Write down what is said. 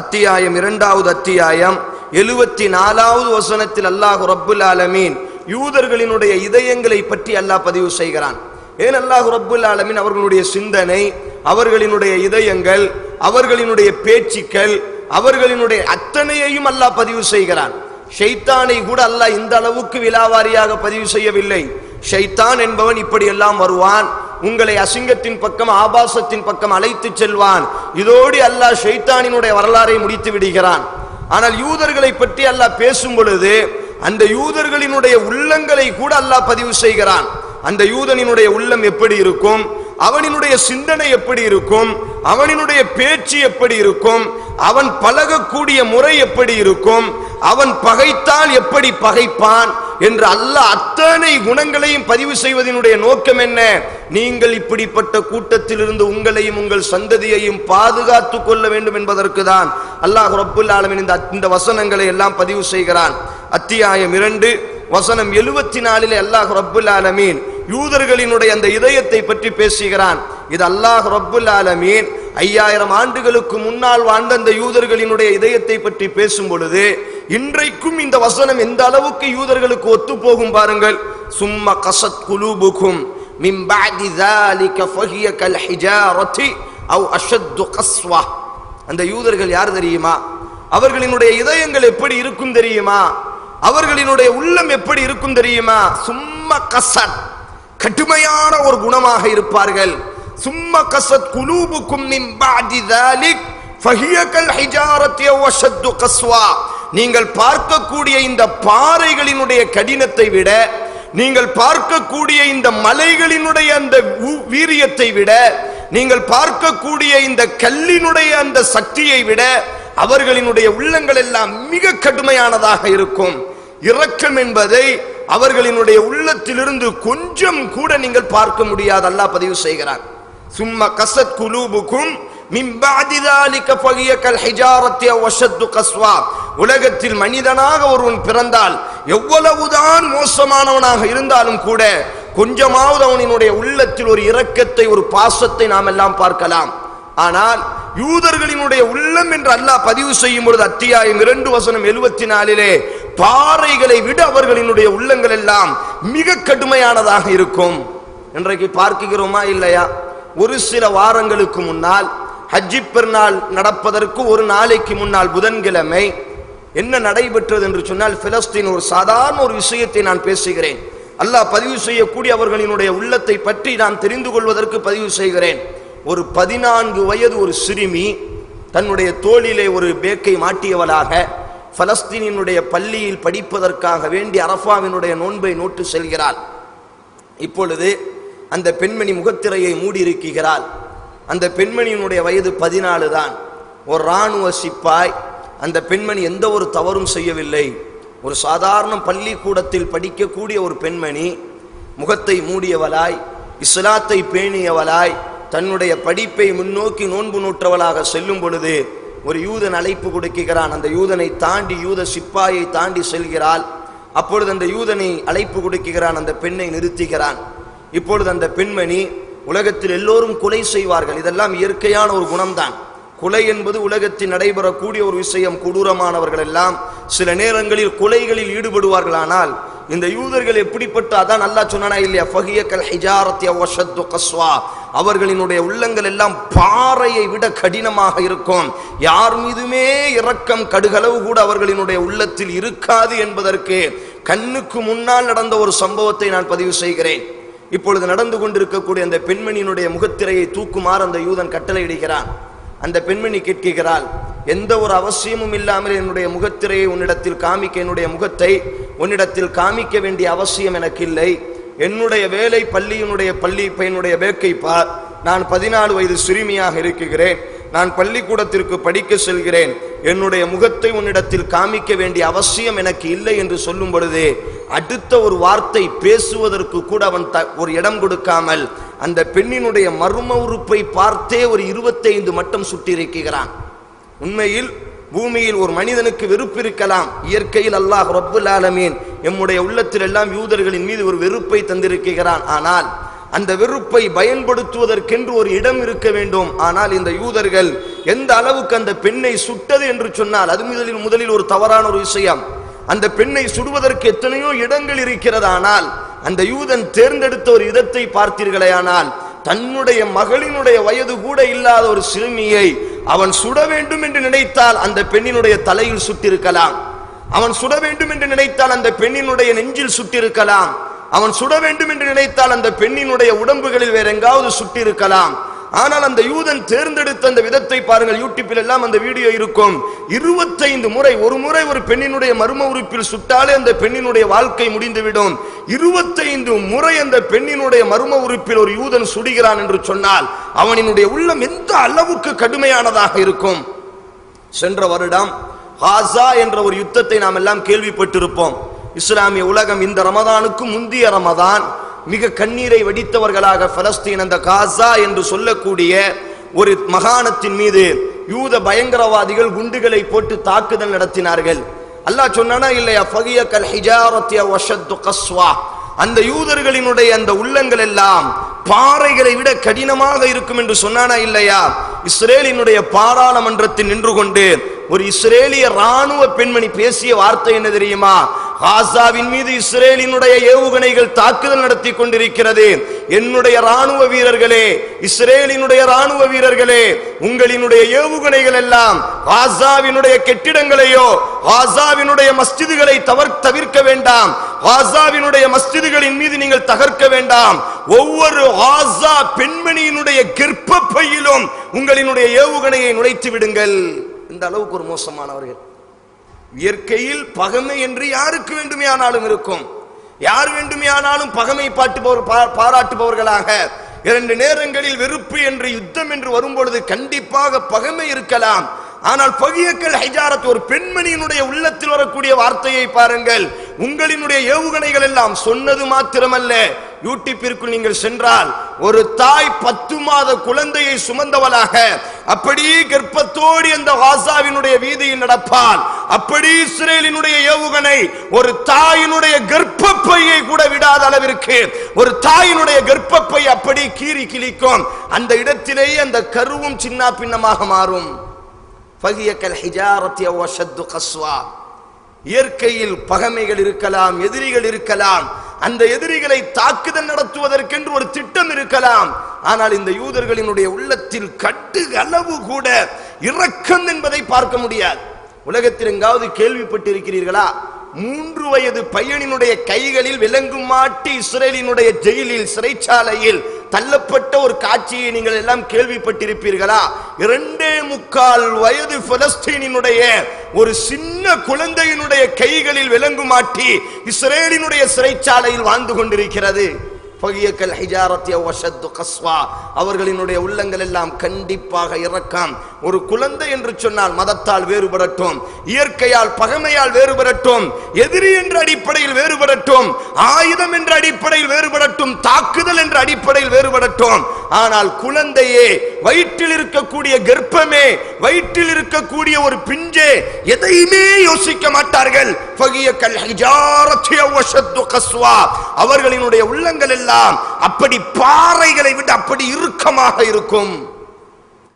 அத்தியாயம் இரண்டாவது அத்தியாயம் எழுபத்தி நாலாவது வசனத்தில் அல்லாஹ் ரப்புல் ஆலமீன் யூதர்களினுடைய இதயங்களை பற்றி அல்லாஹ் பதிவு செய்கிறான். ஏன் அல்லாஹ் ரப்புல் ஆலமீன் அவர்களுடைய சிந்தனை அவர்களினுடைய இதயங்கள் அவர்களினுடைய பேச்சுக்கள் அவர்களினுடைய அத்தனையையும் அல்லாஹ் பதிவு செய்கிறான். ஷைத்தானை கூட அல்லாஹ் இந்த அளவுக்கு விலாவாரியாக பதிவு செய்யவில்லை. ஷைத்தான் என்பவன் இப்படியெல்லாம் வருவான். உங்களை அசிங்கத்தின் பக்கம் ஆபாசத்தின் பக்கம் அழைத்து செல்வான். இதோடு அல்லாஹ் ஷைத்தானினுடைய வரலாறை முடித்து விடுகிறான். ஆனால் யூதர்களை பற்றி அல்லாஹ் பேசும் பொழுது அந்த யூதர்களினுடைய உள்ளங்களை கூட அல்லாஹ் பதிவு செய்கிறான். அந்த யூதனினுடைய உள்ளம் எப்படி இருக்கும்? அவனினுடைய சிந்தனை எப்படி இருக்கும்? அவனினுடைய பேச்சு எப்படி இருக்கும்? அவன் பழகக்கூடிய முறை எப்படி இருக்கும்? அவன் பகைத்தால் எப்படி பகைப்பான்? என்று அல்லாஹ் அத்தனை குணங்களையும் பதிவு செய்வதனுடைய நோக்கம் என்ன? நீங்கள் இப்படிப்பட்ட கூட்டத்திலிருந்து உங்களையும் உங்கள் சந்ததியையும் பாதுகாத்து கொள்ள வேண்டும் என்பதற்கு தான் அல்லாஹ் ரப்புல் ஆலமின் இந்த இந்த வசனங்களை எல்லாம் பதிவு செய்கிறான். அத்தியாயம் இரண்டு வசனம் எழுபத்தி நாலில் அல்லாஹ் ரப்புல் ஆலமீன் யூதர்களினுடைய அந்த இதயத்தை பற்றி பேசுகிறான். இது அல்லாஹ் ரப்புல் ஆலமீன் ஐயாயிரம் ஆண்டுகளுக்கு முன்னால் வாழ்ந்த அந்த யூதர்களினுடைய இதயத்தை பற்றி பேசும் பொழுது இன்றைக்கும் இந்த வசனம் எந்த அளவுக்கு யூதர்களுக்கு ஒத்து போகும் பாருங்கள். சும்மா கசத் குலூபுக்கும் মিম বাদি যালিকা ফাহিয়া কাল হিজারাতি আও আশাদ্দু அந்த யூதர்கள் யார் தெரியுமா? அவர்களினுடைய இதயங்கள் எப்படி இருக்கும் தெரியுமா? அவர்களினுடைய உள்ளம் எப்படி இருக்கும் தெரியுமா? சும்மா கசத். கடுமையான ஒரு குணமாக இருப்பார்கள். சும்மா கசத் குலூபுக்கும் மின் பாதி தாலிக் ஃபஹியகல் ஹிஜாரத் யவஷத்து கஸ்வா. நீங்கள் பார்க்கக்கூடிய இந்த பாறைகளினுடைய கடினத்தை விட நீங்கள் பார்க்கக்கூடிய இந்த மலைகளினுடைய அந்த வீரியத்தை விட நீங்கள் பார்க்கக்கூடிய இந்த கல்லினுடைய அந்த சக்தியை விட அவர்களினுடைய உள்ளங்கள் எல்லாம் மிக கடுமையானதாக இருக்கும். இரக்கம் என்பதை அவர்களினுடைய உள்ளத்திலிருந்து கொஞ்சம் கூட நீங்கள் பார்க்க முடியாது அல்லாஹ் பதிவு செய்கிறார் சும்மா கசத் குலூபுக்கும் உலகத்தில் மனிதனாக ஒருவன் பிறந்தால் எவ்வளவுதான் மோசமானவனாக இருந்தாலும் கூட கொஞ்சமாவது அவனினுடைய உள்ளத்தில் ஒரு இரக்கத்தை ஒரு பாசத்தை நாம் எல்லாம் பார்க்கலாம். ஆனால் யூதர்களினுடைய உள்ளம் என்று அல்லாஹ் பதிவு செய்யும் பொழுது அத்தியாயம் இரண்டு வசனம் எழுபத்தி நாலிலே பாறைகளை விட அவர்களினுடைய உள்ளங்கள் எல்லாம் மிக கடுமையானதாக இருக்கும். இன்றைக்கு பார்க்கிறோமா இல்லையா? ஒரு சில வாரங்களுக்கு முன்னால் ஹஜ்ஜி பெருநாள் நடப்பதற்கு ஒரு நாளைக்கு முன்னால் புதன்கிழமை என்ன நடைபெற்றது என்று சொன்னால் பிலஸ்தீன் ஒரு சாதாரண ஒரு விஷயத்தை நான் பேசுகிறேன். அல்லாஹ் பதிவு செய்யக்கூடிய அவர்களினுடைய உள்ளத்தை பற்றி நான் தெரிந்து கொள்வதற்கு பதிவு செய்கிறேன். ஒரு பதினான்கு வயது ஒரு சிறுமி தன்னுடைய தோளிலே ஒரு பேக்கை மாட்டியவளாக பலஸ்தீனினுடைய பள்ளியில் படிப்பதற்காக வேண்டி அரஃபாவினுடைய நோன்பை நோட்டு செல்கிறாள். இப்பொழுது அந்த பெண்மணி முகத்திரையை மூடியிருக்கிறாள். அந்த பெண்மணியினுடைய வயது பதினாலு தான் ஒரு இராணுவ சிப்பாய் அந்த பெண்மணி எந்த ஒரு தவறும் செய்யவில்லை. ஒரு சாதாரண பள்ளிக்கூடத்தில் படிக்கக்கூடிய ஒரு பெண்மணி முகத்தை மூடியவளாய் இஸ்லாத்தை பேணியவளாய் தன்னுடைய படிப்பை முன்னோக்கி நோன்பு நூற்றவளாக செல்லும் பொழுது ஒரு யூதன் அழைப்பு கொடுக்கிறான். அந்த யூதனை தாண்டி யூத சிப்பாயை தாண்டி செல்கிறாள். அப்பொழுது அந்த யூதனை அழைப்பு கொடுக்கிறான். அந்த பெண்ணை நிறுத்துகிறான். இப்பொழுது அந்த பெண்மணி உலகத்தில் எல்லோரும் கொலை செய்வார்கள். இதெல்லாம் இயற்கையான ஒரு குணம்தான். கொலை என்பது உலகத்தில் நடைபெறக்கூடிய ஒரு விஷயம் கொடூரமானவர்கள் எல்லாம் சில நேரங்களில் கொலைகளில் ஈடுபடுவார்களானால் இந்த யூதர்கள் எப்படிப்பட்ட அதான் நல்லா சொன்னானா இல்லையா? ஃபஹியக்கல் ஹிஜாரத்திய வஷத்து கஸ்வா. அவர்களினுடைய உள்ளங்கள் எல்லாம் பாறையை விட கடினமாக இருக்கும். யார் மீதுமே இரக்கம் கடுகளவு கூட அவர்களினுடைய உள்ளத்தில் இருக்காது என்பதற்கு கண்ணுக்கு முன்னால் நடந்த ஒரு சம்பவத்தை நான் பதிவு செய்கிறேன். இப்பொழுது நடந்து கொண்டிருக்கக்கூடிய அந்த பெண்மணியினுடைய முகத்திரையை தூக்குமாறு அந்த யூதன் கட்டளையிடுகிறான். அந்த பெண்மணி கேட்கிறாள் எந்த ஒரு அவசியமும் இல்லாமல் என்னுடைய முகத்திரையை உன்னிடத்தில் காமிக்க என்னுடைய முகத்தை உன்னிடத்தில் காமிக்க வேண்டிய அவசியம் எனக்கு இல்லை. என்னுடைய வேலை பள்ளியினுடைய பள்ளி பையனுடைய வேக்கை பார் நான் பதினாலு வயது சிறுமியாக இருக்கிறேன். நான் பள்ளிக்கூடத்திற்கு படிக்க செல்கிறேன். என்னுடைய முகத்தை உன்னிடத்தில் காமிக்க வேண்டிய அவசியம் எனக்கு இல்லை என்று சொல்லும் பொழுதே அடுத்த ஒரு வார்த்தை பேசுவதற்கு கூட அவன் த- ஒரு இடம் கொடுக்காமல் அந்த பெண்ணினுடைய மர்ம உறுப்பை பார்த்தே ஒரு இருபத்தைந்து மட்டம் சுட்டிருக்கிறான் உண்மையில் பூமியில் ஒரு மனிதனுக்கு வெறுப்பு இருக்கலாம். இயற்கையில் அல்லாஹ் ரப்புல் ஆலமீன் எம்முடைய உள்ளத்தில் எல்லாம் யூதர்களின் மீது ஒரு வெறுப்பை தந்திருக்கிறான். ஆனால் அந்த வெறுப்பை பயன்படுத்துவதற்கென்று ஒரு இடம் இருக்க வேண்டும். ஆனால் இந்த யூதர்கள் எந்த அளவுக்கு அந்த பெண்ணை சுட்டது என்று சொன்னால் அது முதலில் முதலில் ஒரு தவறான ஒரு விஷயம். அந்த பெண்ணை சுடுவதற்கு எத்தனையோ இடங்கள் இருக்கிறதானால் அந்த யூதன் தேர்ந்தெடுத்த ஒரு இடத்தை பார்த்தீர்களேயானால் தன்னுடைய மகளினுடைய வயது கூட இல்லாத ஒரு சிறுமியை அவன் சுட வேண்டும் என்று நினைத்தால் அந்த பெண்ணினுடைய தலையில் சுட்டிருக்கலாம். அவன் சுட வேண்டும் என்று நினைத்தால் அந்த பெண்ணினுடைய நெஞ்சில் சுட்டிருக்கலாம். அவன் சுட வேண்டும் என்று நினைத்தால் அந்த பெண்ணினுடைய உடம்புகளில் வேற எங்காவது சுட்டிருக்கலாம். ஆனால் அந்த யூதன் தேர்ந்தெடுத்த அந்த விதத்தை பாருங்கள் யூடியூப்பில் எல்லாம் அந்த வீடியோ இருக்கும். இருபத்தைந்து முறை ஒரு முறை ஒரு பெண்ணினுடைய மர்ம உறுப்பில் சுட்டாலே அந்த பெண்ணினுடைய வாழ்க்கை முடிந்துவிடும். இருபத்தைந்து முறை அந்த பெண்ணினுடைய மர்ம உறுப்பில் ஒரு யூதன் சுடுகிறான் என்று சொன்னால் அவனினுடைய உள்ளம் எந்த அளவுக்கு கடுமையானதாக இருக்கும்? சென்ற வருடம் ஹாசா என்ற ஒரு யுத்தத்தை நாம் எல்லாம் கேள்விப்பட்டிருப்போம். இஸ்லாமிய உலகம் இந்த ரமதானுக்கு முந்திய ரமதான். மிக கண்ணீரை வடித்தவர்களாக பலஸ்தீன் அந்த காசா என்று சொல்லக்கூடிய ஒரு மகாணத்தின் மீது யூத பயங்கரவாதிகள் குண்டுகளை போட்டு தாக்குதல் நடத்தினார்கள். அல்லாஹ் சொன்னானா இல்லையா? ஃபகிய கல் ஹிஜாரத்திய வஷத்து கஸ்வா. அந்த யூதர்களினுடைய அந்த உள்ளங்கள் எல்லாம் பாறைகளை விட கடினமாக இருக்கும் என்று சொன்னானா இல்லையா? இஸ்ரேலினுடைய பாராளுமன்றத்தில் நின்று கொண்டு ஒரு இஸ்ரேலிய ராணுவ பெண்மணி பேசிய வார்த்தை என்ன தெரியுமா? காசாவின் மீது இஸ்ரேலினுடைய ஏவுகணைகள் தாக்குதல் நடத்தி கொண்டிருக்கிறது. என்னுடைய ராணுவ வீரர்களே இஸ்ரேலினுடைய ராணுவ வீரர்களே உங்களினுடைய ஏவுகணைகள் எல்லாம் காசாவினுடைய கெட்டிடங்களையோ காசாவினுடைய மஸ்ஜிதுகளை தவிர தவிர்க்க வேண்டாம். காசாவினுடைய மஸ்ஜிதுகளின் மீது நீங்கள் தகர்க்க வேண்டாம். ஒவ்வொரு ஆசா பெண்மணியினுடைய கர்ப்பப்பையிலும் உங்களினுடைய ஏவுகணையை நுழைத்து விடுங்கள். இந்த அளவுக்கு ஒரு மோசமானவர்கள். இயற்கையில் பகமை என்று யாருக்கு வேண்டுமையானாலும் இருக்கும். யார் வேண்டுமையானாலும் பகமை பாட்டுபவர் பா- பாராட்டுபவர்களாக இரண்டு நேரங்களில் வெறுப்பு என்று யுத்தம் என்று வரும்பொழுது கண்டிப்பாக பகமை இருக்கலாம். ஆனால் பகியக்கல் ஹைஜாரத் ஒரு பெண்மணியினுடைய உள்ளத்தில் வரக்கூடிய வார்த்தையை பாருங்கள். உங்களினுடைய ஏவுகணைகள் எல்லாம் சொன்னது மாத்திரமல்ல. யூடியூப்பிற்குள் நீங்கள் சென்றால் ஒரு தாய் பத்து மாத குழந்தையை சுமந்தவளாக அப்படி கர்ப்பத்தோடு அந்த வாசாவினுடைய வீதியில் நடப்பால் அப்படி இஸ்ரேலினுடைய ஏவுகணை ஒரு தாயினுடைய கர்ப்பப்பையை கூட விடாத அளவிற்கு ஒரு தாயினுடைய கர்ப்பப்பை அப்படி கீறி கிழிக்கும். அந்த இடத்திலேயே அந்த கருவும் சின்ன பின்னமாக மாறும். ஃபகியக்கல் ஹிஜாரத்தி அவ் அஷத்து கஸ்வா. இயற்கையில் பகைமைகள் இருக்கலாம் எதிரிகள் இருக்கலாம். அந்த எதிரிகளை தாக்குதல் நடத்துவதற்கென்று ஒரு திட்டம் இருக்கலாம். ஆனால் இந்த யூதர்களினுடைய உள்ளத்தில் கட்டு அளவு கூட இரக்கம் என்பதை பார்க்க முடியாது. உலகத்தில் எங்காவது கேள்விப்பட்டிருக்கிறீர்களா? மூன்று வயது பையனினுடைய கைகளில் விலங்கு மாட்டி இஸ்ரேலினுடைய ஜெயிலில் சிறைச்சாலையில் தள்ளப்பட்ட ஒரு காட்சியை நீங்கள் எல்லாம் கேள்விப்பட்டிருப்பீர்களா? இரண்டே முக்கால் வயது பலஸ்தீனினுடைய ஒரு சின்ன குழந்தையினுடைய கைகளில் விலங்கு மாட்டி இஸ்ரேலினுடைய சிறைச்சாலையில் வாழ்ந்து கொண்டிருக்கிறது. பகியக்கல் ஹிஜாரத்திய வஷத்து கஸ்வா அவர்களினுடைய உள்ளங்கள் எல்லாம் கண்டிப்பாக இறக்காம். ஒரு குழந்தை என்று சொன்னால் மதத்தால் வேறுபடட்டும். இயற்கையால் பகைமையால் வேறுபடட்டும். எதிரி என்ற அடிப்படையில் வேறுபடட்டும். ஆயுதம் என்ற அடிப்படையில் வேறுபடட்டும். தாக்குதல் என்ற அடிப்படையில் வேறுபடட்டும். ஆனால் குழந்தையே வயிற்றில் இருக்கக்கூடிய கர்ப்பமே வயிற்றில் இருக்கக்கூடிய ஒரு பிஞ்சே எதையுமே யோசிக்க மாட்டார்கள். கஸ்வா அவர்களினுடைய உள்ளங்கள் எல்லாம் அப்படி பாறைகளை விட அப்படி இறுக்கமாக இருக்கும்.